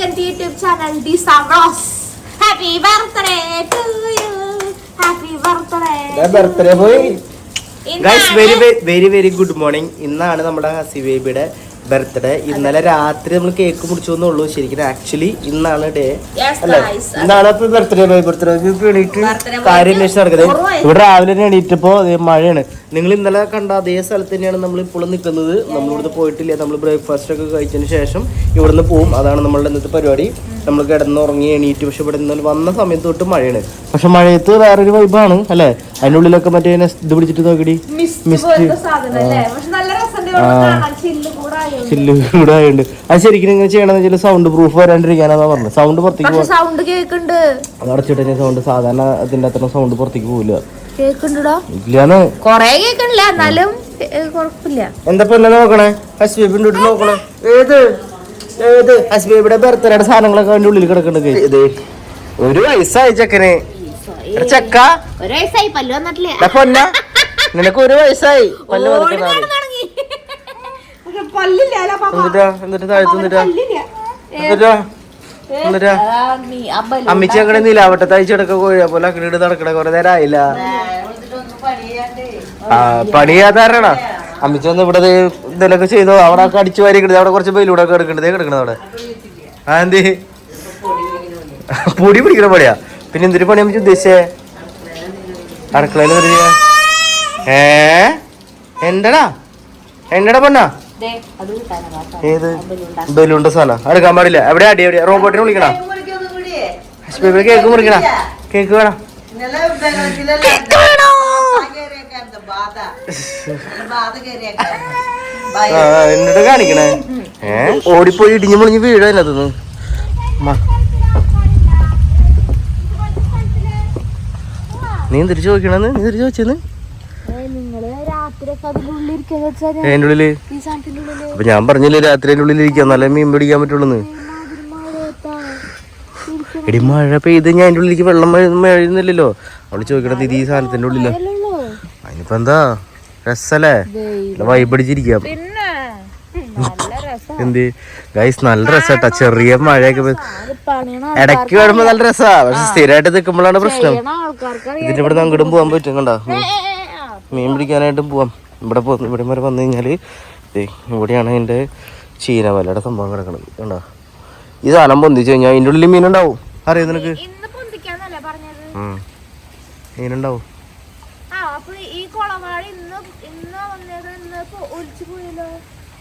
Welcome YouTube channel ഡി സാബ്രോസ് happy birthday to you happy birthday birthday പോയി guys very very very good morning ഇന്നാണ് നമ്മുടെ ഹസി ബേബിയുടെ birthday ഇന്നലെ രാത്രി നമ്മൾ കേക്ക് മുടിച്ചോന്നുള്ളൂ ശരിക്കും ആക്ച്വലി ഇന്നാണ് ഡേ അല്ലേ? ഇന്നാണ് ഇന്നാണ് ബർത്ത്ഡേ ബൈ ബർത്ത്ഡേ എണീറ്റ് കാര്യം അന്വേഷിച്ച് നടക്കുന്നത്. ഇവിടെ രാവിലെ തന്നെ എണീറ്റപ്പോ മഴയാണ്. നിങ്ങൾ ഇന്നലെ കണ്ട അതേ സ്ഥലത്ത് തന്നെയാണ് നമ്മൾ ഇപ്പോഴും നിൽക്കുന്നത്. നമ്മൾ ഇവിടുന്ന് പോയിട്ടില്ല. നമ്മൾ ബ്രേക്ക്ഫാസ്റ്റ് ഒക്കെ കഴിച്ചതിന് ശേഷം ഇവിടുന്ന് പോവും. അതാണ് നമ്മളുടെ ഇന്നത്തെ പരിപാടി. നമ്മൾ കിടന്നുറങ്ങി എണീറ്റ്. പക്ഷെ ഇവിടെ നിന്ന് വന്ന സമയത്ത് തൊട്ട് മഴയാണ്. പക്ഷെ മഴയത്ത് വേറൊരു വൈബാണ് അല്ലേ? അതിന്റെ ഉള്ളിലൊക്കെ മറ്റേ ഇത് പിടിച്ചിട്ട് നോക്കിടി. മിസ്റ്റ് മിസ്റ്റ് പോലത്തെ സാധനം അല്ലേ പക്ഷെ നല്ല രസമുണ്ട് ഇവിടെ കാണാൻ ചില്ല് കൂടായോ ചില്ല് കൂടെ ആയുണ്ട് അത് ശരിക്കും ഇങ്ങനെ ചെയ്യണമെന്ന് വെച്ചാൽ സൗണ്ട് പ്രൂഫ് വരാണ്ടിരിക്കാനാ പറഞ്ഞത്. സൗണ്ട് പുറത്തേക്ക് പക്ഷെ സൗണ്ട് കേൾക്കുന്നുണ്ട് അത് അടച്ചിട്ട് സൗണ്ട് സാധാരണ അതിന്റെ അത്ര സൗണ്ട് പുറത്തേക്ക് പോവില്ല. കേക്കുണ്ടോ ഇല്ലാന്ന്. കൊറേ കേക്കണില്ല. എന്നാലും ഏ, കുഴപ്പമില്ല എന്താ പെണ്ണെ നോക്കണേ? ഹസ്ബേബിന്റെ വീട്ടിൽ നോക്കണേ. ഏത്? ഏത്? ഹസ്ബേബിയുടെ ബർത്ത്ഡേയുടെ സാധനങ്ങളൊക്കെ അതിന്റെ ഉള്ളിൽ ഇത് ഒരു വയസ്സായി ചെക്കന്. എടാ ചെക്ക. ഒരു വയസ്സായി. പല്ല് വന്നിട്ടില്ല? പൊന്ന. നിനക്ക് ഒരു വയസ്സായി. പല്ല് ഓടി അമ്മിച്ചി അങ്ങനെ നിലാവട്ടെ തയ്ച്ചെടുക്ക കോഴിയെ പോലെ അക്കിട്ട് നടക്കണ കൊറേ നേരം ആയില്ല. ആ പണി ചെയ്യാത്താരണ അമ്മിച്ചി ഒന്ന് ഇവിടെ ഇതിലൊക്കെ ചെയ്തു? അവിടെ ഒക്കെ അടിച്ചു വാരി കിടന്നത് അവിടെ കുറച്ച് ബെയിലൂടെ ഒക്കെ എടുക്കണ്ടേ. കിടക്കണത് അവിടെ. ആ എന്തി? പൊടി പിടിക്കണ പണിയാ? പിന്നെ എന്തൊരു പണി അമ്മിച്ച് ഉദ്ദേശിച്ചേ? അടുക്കളയിൽ? ഏ? എന്താടാ? എന്റടാ പൊന്നാ ഏത്? ബലൂണ്ട സാധനം. എടുക്കാൻ പാടില്ല. എവിടെ? അടി എവിടെ റോബോട്ടിനെ വിളിക്കണ? കേക്ക് മുറിക്കണ? കേക്ക് വേണം? എന്നിട്ട് കാണിക്കണേ. ഏ? ഓടിപ്പോയി ഇടിഞ്ഞു മുളിഞ്ഞ് വീഴ അതിനകത്തുനിന്ന്. നീ തിരിച്ചു ചോദിക്കണെന്ന് നീ തിരിച്ചു രാത്രിയൊക്കെ അതിന്റെ ഉള്ളിൽ? അപ്പൊ ഞാൻ പറഞ്ഞില്ലേ രാത്രി അതിന്റെ ഉള്ളിൽ ഇരിക്കാം നല്ല മീൻ പിടിക്കാൻ പറ്റുള്ളൂ. എടി മഴ പെയ്ത് ഞാൻ അതിന്റെ ഉള്ളിലേക്ക് വെള്ളം മഴയുന്നില്ലല്ലോ അവൾ ചോദിക്കണത് ഇത് ഈ സാധനത്തിന്റെ ഉള്ളില. അതിനിപ്പോ എന്താ? രസല്ലേ? വൈബടിച്ചിരിക്കാം പിന്നെ? നല്ല രസം. എന്ത്? ഗൈസ് നല്ല രസാട്ടാ. ചെറിയ മഴയൊക്കെ ഇടയ്ക്ക് വരുമ്പോ നല്ല രസാ. പക്ഷെ സ്ഥിരമായിട്ട് നിൽക്കുമ്പോഴാണ് പ്രശ്നം. ഇതിന്റെ ഇവിടെ അങ്ങോട്ടും പോകാൻ പറ്റും. കണ്ടോ? മീൻ പിടിക്കാനായിട്ടും പോവാം. ഇവിടെ ഇവിടെ വരെ വന്നു കഴിഞ്ഞാൽ ഇവിടെയാണ് അതിന്റെ ചീനവലയുടെ സംഭവം കിടക്കുന്നത് കണ്ടോ? ഈ സാധനം പൊന്തിച്ചു കഴിഞ്ഞാൽ അതിന്റെ ഉള്ളിൽ മീനുണ്ടാവും. അറിയാം നിനക്ക്. മീനുണ്ടാവും.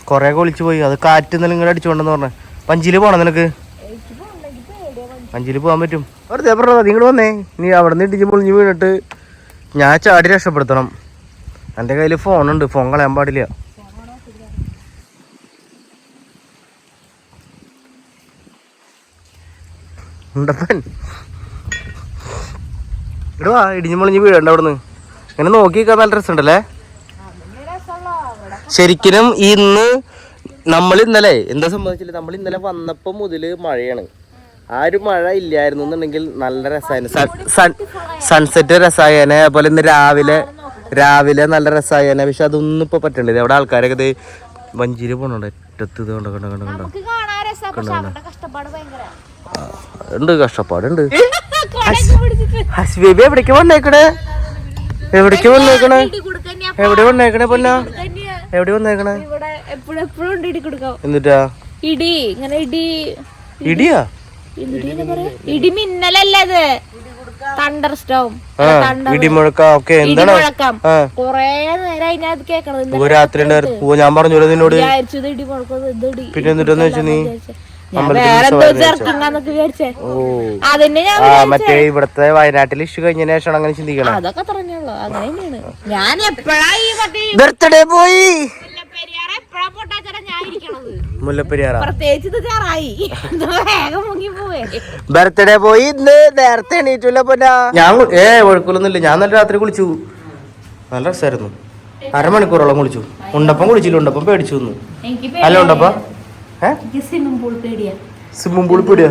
കൊറേ ഒളിച്ചു പോയി. അത് കാറ്റ് ഇന്നലെ ഇങ്ങനെ അടിച്ചുകൊണ്ടെന്ന് പറഞ്ഞ. പഞ്ചിൽ പോണം നിനക്ക്? പഞ്ചിൽ. പോകാൻ പറ്റും. വെറുതെ പറഞ്ഞത് നിങ്ങൾ വന്നേ. നീ അവിടെ നിന്ന് ഇടിച്ച് പൊളിഞ്ഞ് വീണിട്ട് ഞാൻ ചാടി രക്ഷപ്പെടുത്തണം. എന്റെ കയ്യിൽ ഫോണുണ്ട്. ഫോൺ കളയാൻ പാടില്ല. ഉണ്ടപ്പൻ. ഇടിഞ്ഞ് പൊളിഞ്ഞ് വീഴണ്ട അവിടുന്ന്. ഇങ്ങനെ നോക്കി നിൽക്കാൻ നല്ല രസമുണ്ടല്ലേ? ശരിക്കും ഇന്ന് നമ്മൾ ഇന്നലെ എന്താ സംഭവിച്ചില്ല? നമ്മൾ ഇന്നലെ വന്നപ്പോൾ മുതൽ മഴയാണ്. ആ ഒരു മഴ ഇല്ലായിരുന്നു എന്നുണ്ടെങ്കിൽ നല്ല രസമായിരുന്നു. സൺസെറ്റ് രസമായേനെ. അതുപോലെ ഇന്ന് രാവിലെ രാവിലെ നല്ല രസമായി തന്നെ പക്ഷെ അതൊന്നും ഇപ്പൊ പറ്റണ്ടേ അവിടെ ആൾക്കാരൊക്കെ ഇത് വഞ്ചിയിൽ പോണുണ്ട്. ഒറ്റത്ത് ഇത് കണ്ടോ കണ്ടോ കണ്ടോ കണ്ടോ. ഉണ്ട് കഷ്ടപ്പാടുണ്ട്. ഹസ്ബേബി എവിടേക്ക് വന്നേക്കണേ? എവിടേക്ക് വന്നേക്കണേ? എവിടെ വന്നേക്കണേ പൊന്ന? എവിടെ വന്നേക്കണേ? എന്നിട്ടാ? ഇടി ഇങ്ങനെ ഇടി ഇടിയാ? ഇടി മിന്നലല്ലേ അത്? തണ്ടർ സ്റ്റോം ഇടിമുഴക്കം ഒക്കെ എന്താണ്? കൊറേ നേരം അതിനകത്ത് കേക്കണത് രാത്രി ഞാൻ പറഞ്ഞു നിന്നോട് പിന്നെ എന്നിട്ടെന്ന് വെച്ചാ നീ മറ്റേ ഇവിടത്തെ വയനാട്ടിൽ ഇഷ്യൂ കഴിഞ്ഞ ശേഷം അങ്ങനെ ചിന്തിക്കണം. അതൊക്കെ ഞാൻ എപ്പോഴാ ഈ ബർത്ത്ഡേ പോയി മുല്ലപ്പെരിയാറ് ഞാൻ ഇരിക്കണത് മുല്ലപ്പെരിയാറ? പ്രത്യേകിച്ച് ചേറായി. വേഗം മുങ്ങി പോവേ. ബർത്ത്ഡേ പോയി ഇന്ന് നേരത്തെ എണീറ്റില്ല പൊന്നാ? ഞാൻ ഏ ഒഴുക്കൊന്നുമില്ല ഞാൻ നല്ല രാത്രി കുളിച്ചു. നല്ല രസമായിരുന്നു അരമണിക്കൂറോളം കുളിച്ചു. ഉണ്ടപ്പം കുളിച്ചില്ല ഉണ്ടപ്പം പേടിച്ചു വന്നു. എനിക്ക് അല്ല ഉണ്ടപ്പ? സ്വിമ്മിംഗ് പൂൾ പേടിയാ.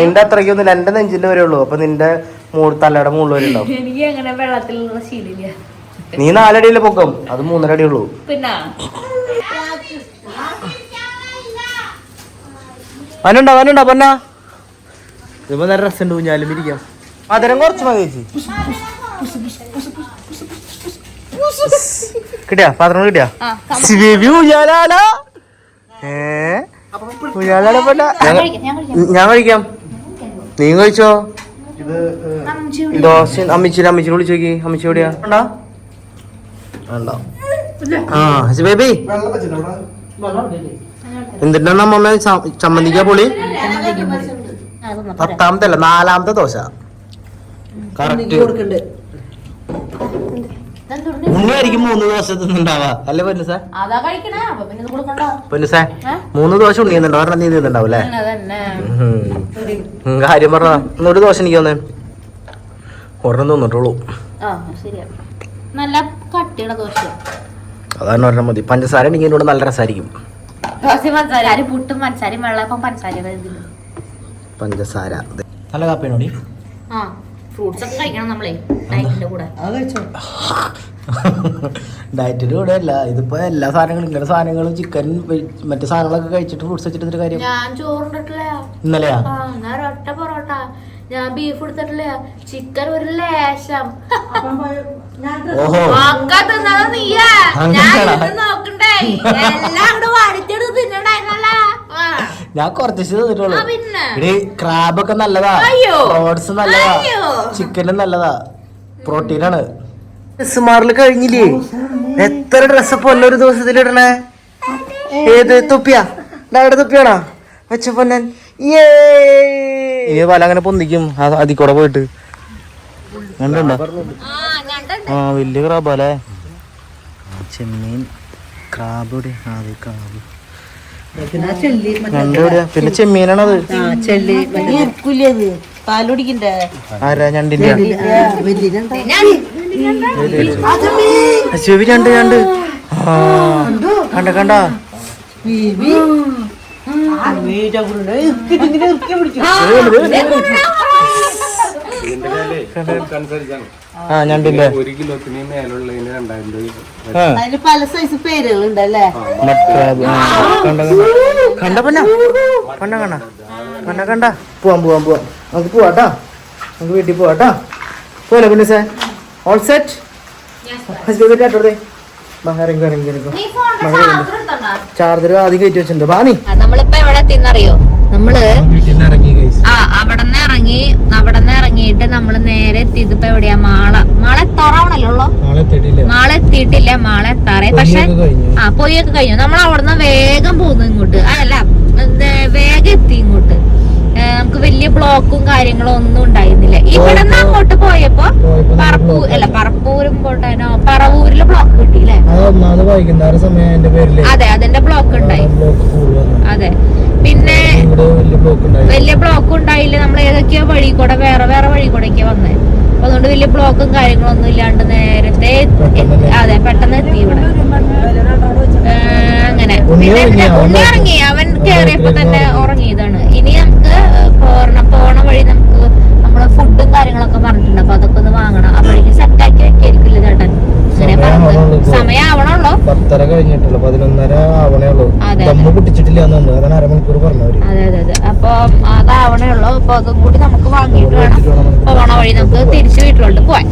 നിന്റെ അത്രയ്ക്കൊന്നും എന്റെ നെഞ്ചിന്റെ വരെ ഉള്ളൂ. അപ്പൊ നിന്റെ തലയുടെ മുകളിൽ വരെ ഉണ്ടാവും. എനിക്ക് അങ്ങനെ വെള്ളത്തിലുള്ള ശീലില്ല. നീ നാലടിയിലെ പൊക്കം. അത് മൂന്നര അടി ഉള്ളൂ. പിന്നെ? വനുണ്ടോ വനുണ്ടോ പൊന്ന. ഇപ്പൊ നല്ല രസമുണ്ട് ഞാനും ഇരിക്കാം. മധുരം കുറച്ച് മതി ചേച്ചി. കിട്ടിയാ? പാത്രം കിട്ടിയാ? ബേബി ഊഞ്ഞാലാല. ഏ? ഊഞ്ഞാലാല പൊന്ന. ഞാൻ കഴിക്കാം നീ കഴിച്ചോ? ദോശ അമ്മിച്ചിരി അമ്മിച്ചിരി വിളിച്ചു നോക്കി. അമ്മിച്ചി എവിടെയാ? ഉണ്ടോ? ഉണ്ടോ ആ ബേബി. എന്തിട്ടാണ് അമ്മ ചമ്മന്തിക്കാ പൊളി? പത്താമത്തെ അല്ല നാലാമത്തെ ദോശ. കറക്റ്റ് ഉണ്ണിയായിരിക്കും മൂന്ന് ദോശ തിന്നുണ്ടാവാ അല്ലേ പൊന്നുസ പൊന്നുസ മൂന്ന് ദോശ ഉണ്ണി തിന്നുണ്ടാവും ഒരെണ്ണം നീ തിന്നുണ്ടാവും അല്ലേ? കാര്യം പറഞ്ഞ. ഇന്നൊരു ദോശ എനിക്ക് തോന്നേ. ഒരെണ്ണം തിന്നിട്ടുള്ളൂ. ആ ശരിയാ. നല്ല കട്ടിയുള്ള ദോശ അതാണ് പറഞ്ഞാൽ മതി. പഞ്ചസാര ഉണ്ടെങ്കിൽ ഇതിനോട് നല്ല രസമായിരിക്കും ദോശ പഞ്ചസാര. ആര് പുട്ടും പഞ്ചസാരയും വെള്ളപ്പം പഞ്ചസാര. പഞ്ചസാര നല്ല കാപ്പിയാണോടി ആ ഫ്രൂട്ട്സ് ഒക്കെ കഴിക്കണം നമ്മളെ. ഡയറ്റിന്റെ കൂടെ. ഡയറ്റിന്റെ കൂടെ അല്ല. ഇതിപ്പോ എല്ലാ സാധനങ്ങളും ഇങ്ങനെ സാധനങ്ങളും ചിക്കൻ മറ്റു സാധനങ്ങളൊക്കെ കഴിച്ചിട്ട് ഫ്രൂട്ട്സ് വെച്ചിട്ട് കാര്യം. ഞാൻ ചോറുണ്ടിട്ടില്ല ഇന്നലെയാ? ആ ഞാൻ ഒറ്റ പൊറോട്ട. ഞാൻ ബീഫ് എടുത്തിട്ടില്ല ചിക്കൻ ഒരു ലേശം. ഓഹോ. ഒക്കെ തിന്നത് നീയാ. ഞാൻ അങ്ങനെയാണോ? ഇത് നോക്കണ്ടേ. എല്ലാം അങ്ങോട്ട് വടിച്ചെടുത്ത് തിന്നണ്ടായിരുന്നല്ല ഞാൻ കുറച്ച് തിന്നിട്ടുള്ളൂ. ആ, പിന്നെ? ഇടി ക്രാബൊക്കെ നല്ലതാ. അയ്യോ. ഫ്രോഡ്സ് നല്ലതാ. അയ്യോ. ചിക്കനും നല്ലതാ. പ്രോട്ടീനാണ്. ഡ്രസ് മാറൽ കഴിഞ്ഞില്ലേ? എത്ര ഡ്രസ് പൊന്ന ഒരു ദിവസത്തിൽ ഇടണേ? ഏത് തൊപ്പിയാ? ഇവിടെ തൊപ്പിയാണോ? വെച്ച പൊന്നൻ. ഏ ഇനി പല അങ്ങനെ പൊന്തിക്കും? ആ- അതി കൂടെ പോയിട്ട്. കണ്ടുണ്ടോ ആ വലിയ ക്രാബല്ലേ? ചെമ്മീൻ. ക്രാബ് ഇവിടെ ആ അതെ ക്രാബ്. പിന്നെ ചെമ്മീനാണത്. പാലുടിക്കണ്ടേ ആരാ? ഞണ്ടിന്റെ. ചെവി ഞണ്ട് ഞണ്ട്. ആ കണ്ട? കണ്ട ആ ഞണ്ടില്ലേ ഒരു കിലോത്തിന് മേലുള്ളതിന് രണ്ടായിരം രൂപ ആ. പല സൈസ് പേരുകളുണ്ടല്ലേ? കണ്ട കണ്ട. കണ്ട പന്ന? കണ്ട? കണ്ട കണ്ട? പോവാം പോവാം പോവാം. നമുക്ക് പോവാട്ടാ നമുക്ക് വീട്ടിൽ പോവാട്ടാ പോലെ പിന്നെ സാർ? ഓൾ സെറ്റ് ഹസ്ബൻഡ് ഇറങ്ങി ചാർജർ എടുത്തോണ്ടാ ചാർജർ ആദ്യം കയറ്റി വെച്ചിട്ടുണ്ട്. വാ നീ. നമ്മളിപ്പോ എവിടെ എത്തിന്നറിയോ നമ്മൾ വീട്ടിൽ നിന്ന് ഇറങ്ങി ആ അവിടെ നിന്ന് ഇറങ്ങി അവിടെ നിന്ന് നമ്മൾ നേരെ എത്തിയത് ഇപ്പൊ എവിടെയാ? മാള. മാള തറാവണല്ലോ മാളെ എത്തിയിട്ടില്ല. മാള എത്താറേ പക്ഷെ ആ പൊയ്യൊക്കെ കഴിഞ്ഞു. നമ്മൾ അവിടുന്ന് വേഗം പോകുന്നു ഇങ്ങോട്ട്. അല്ല വേഗം എത്തി ഇങ്ങോട്ട്. നമുക്ക് വലിയ ബ്ലോക്കും കാര്യങ്ങളും ഒന്നും ഉണ്ടായിരുന്നില്ല. ഇവിടെ നിന്ന് അങ്ങോട്ട് പോയപ്പോ പറപ്പൂ പറപ്പൂർ അല്ല പറപ്പൂരും പോട്ടേനോ പറവൂരിൽ ബ്ലോക്ക് കിട്ടിയില്ലേ. ഒന്നാമത് വൈകുന്നേര സമയം എന്റെ പേരിൽ. അതെ അതിന്റെ ബ്ലോക്ക് ഉണ്ടായി. അതെ. പിന്നെ വലിയ ബ്ലോക്ക് ഉണ്ടായില്ല. നമ്മൾ ഏതൊക്കെയോ വഴി കൂടെ വേറെ വേറെ വഴി കൂടെയൊക്കെ വന്നേ. അപ്പൊ അതുകൊണ്ട് വലിയ ബ്ലോക്കും കാര്യങ്ങളൊന്നും ഇല്ലാണ്ട് നേരത്തെ അതെ പെട്ടെന്ന് എത്തി ഇവിടെ. അങ്ങനെ. പിന്നെ? ഉണ്ണി ഇറങ്ങി അവൻ കേറിയപ്പോ തന്നെ ഉറങ്ങിയതാണ്. ഇനി നമുക്ക് പോണ പോണ വഴി നമുക്ക് നമ്മൾ ഫുഡും കാര്യങ്ങളൊക്കെ പറഞ്ഞിട്ടുണ്ട്. അപ്പൊ അതൊക്കെ ഒന്ന് വാങ്ങണം. അപ്പോഴേക്കും സെറ്റ് ആക്കി വെക്കായിരിക്കില്ല ചേട്ടൻ? അങ്ങനെ ഇപ്പൊ. സമയം പത്തര കഴിഞ്ഞിട്ടുള്ളൂ പതിനൊന്നര ആവണേ ഉള്ളൂ. ദമ്മ് പൊട്ടിച്ചിട്ടില്ല എന്നുണ്ട് അതാണ് അരമണിക്കൂർ പറഞ്ഞവര് അതെ അതെ അതെ. അപ്പൊ അതാവണേ ഉള്ളൂ അപ്പൊ അതും കൂടി നമുക്ക് വാങ്ങിയിട്ട് വേണം. പോണ വഴി നമുക്ക് തിരിച്ചു വീട്ടിലോട്ട് പോവാൻ.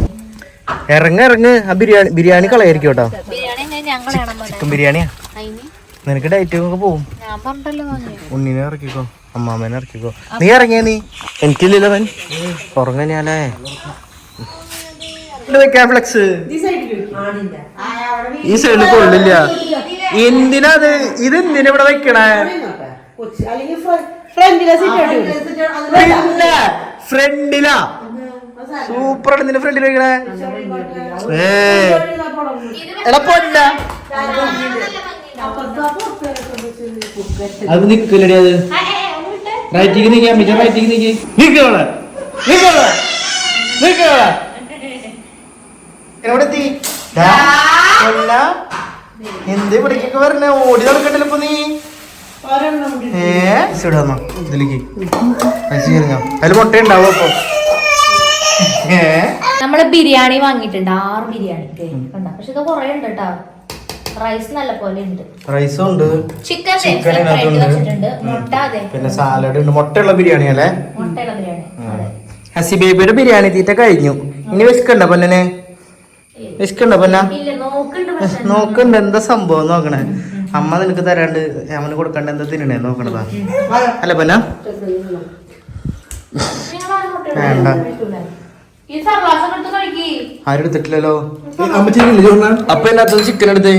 ഇറങ്ങ ഇറങ്ങ്. ആ ബിരിയാണി ബിരിയാണി കളയായിരിക്കും കേട്ടോ. ചിക്കൻ ബിരിയാണിയാ? നിനക്ക് ഡയറ്റ് ഒക്കെ പോവും. ഉണ്ണിനെ ഇറക്കിക്കോ അമ്മാമേനെ ഇറക്കിക്കോ. നീ ഇറങ്ങിയ നീ? എനിക്കില്ലല്ലോ അവൻ. ഉറങ്ങ ഞാനേ. ഫ്ലെക്സ് ഈ സൈഡിൽ കൊള്ളില്ല എന്തിനാ അത്? ഇത് എന്തിനാ ഇവിടെ വെക്കണേ? പിന്നെ ഫ്രണ്ടിലാ സൂപ്പർ ആണ് നിന്റെ ഫ്രണ്ടിൽ വെക്കണേ. ഏ. എടാ പൊന്ന അത് നിക്കലടി അത്. റൈറ്റിക്ക് നിൽക്കാൻ പറ്റും റൈറ്റിക്ക് നിക്ക്. നിക്കോളെ നിക്കോളെ നിക്കോളെ എവിടെ എത്തി ദാ, പൊന്ന. എന്ത് ഇവിടേക്കൊക്കെ വരണേ? ഓടി നടക്കണ്ടല്ലോ ഇപ്പൊ നീ. ഏ? ഇവിടെ വന്നോ ഇതിലേക്ക്. അതിൽ മുട്ട ഉണ്ടാവും അപ്പൊ. ഏ? നമ്മൾ ബിരിയാണി വാങ്ങിയിട്ടുണ്ട്. ആറ് ബിരിയാണി പക്ഷെ ഇത് കൊറേ ഉണ്ട് കേട്ടോ റൈസ് നല്ല പോലെ ഉണ്ട്. റൈസും ഉണ്ട്. ചിക്കൻ. വെച്ചിട്ടുണ്ട്. മുട്ട അതെ. പിന്നെ സാലഡ് ഉണ്ട്. മുട്ടയുള്ള ബിരിയാണി അല്ലേ? മുട്ടയുള്ള ബിരിയാണി. ഹസി ബേബിയുടെ ബിരിയാണി തീറ്റ കഴിഞ്ഞു. ഇനി വെച്ചിട്ടുണ്ടോ പൊന്നെ വിശക്കണ്ട പിന്നെ? നോക്കുന്നുണ്ട് നോക്കണ്ട എന്താ സംഭവം? നോക്കണേ. അമ്മ നിനക്ക് തരാണ്ട് അവന് കൊടുക്കണ്ട എന്താ തിന്നണേ? നോക്കണതാ. അല്ല പൊന്ന? വേണ്ട. ആരെടുത്തിട്ടില്ലല്ലോ? ആരും എടുത്തിട്ടില്ലല്ലോ അപ്പൊ എന്നകത്ത് ചിക്കൻ എടുത്തേ.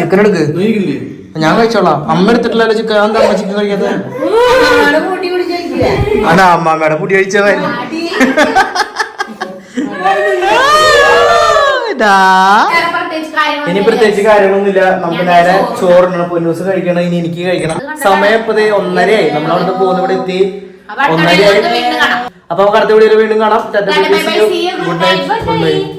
ചിക്കൻ എടുക്ക്. ഞാൻ കഴിച്ചോളാം. അമ്മ എടുത്തിട്ടില്ലല്ലോ ചിക്കൻ എന്താ അമ്മ ചിക്കൻ കഴിക്കാത്ത? കൂട്ടി അമ്മ അമ്മയുടെ പൊടി കഴിച്ചവൻ ഇനി ഇല്ല. പ്രത്യേകിച്ച് കാര്യങ്ങളൊന്നുമില്ല. നമുക്ക് നേരെ ചോറ് ചോറിന് പൊന്നൂസ് കഴിക്കണം ഇനി എനിക്ക് കഴിക്കണം. സമയം ഇപ്പൊ ദേ ഒന്നരയായി. നമ്മൾ അവിടുന്ന് പോകുന്ന. ഇവിടെ എത്തി. ഒന്നരയായി. അപ്പൊ നമുക്ക് അടുത്ത വീഡിയോയിൽ വീണ്ടും കാണാം. Bye, bye, bye. See you. Good good. Night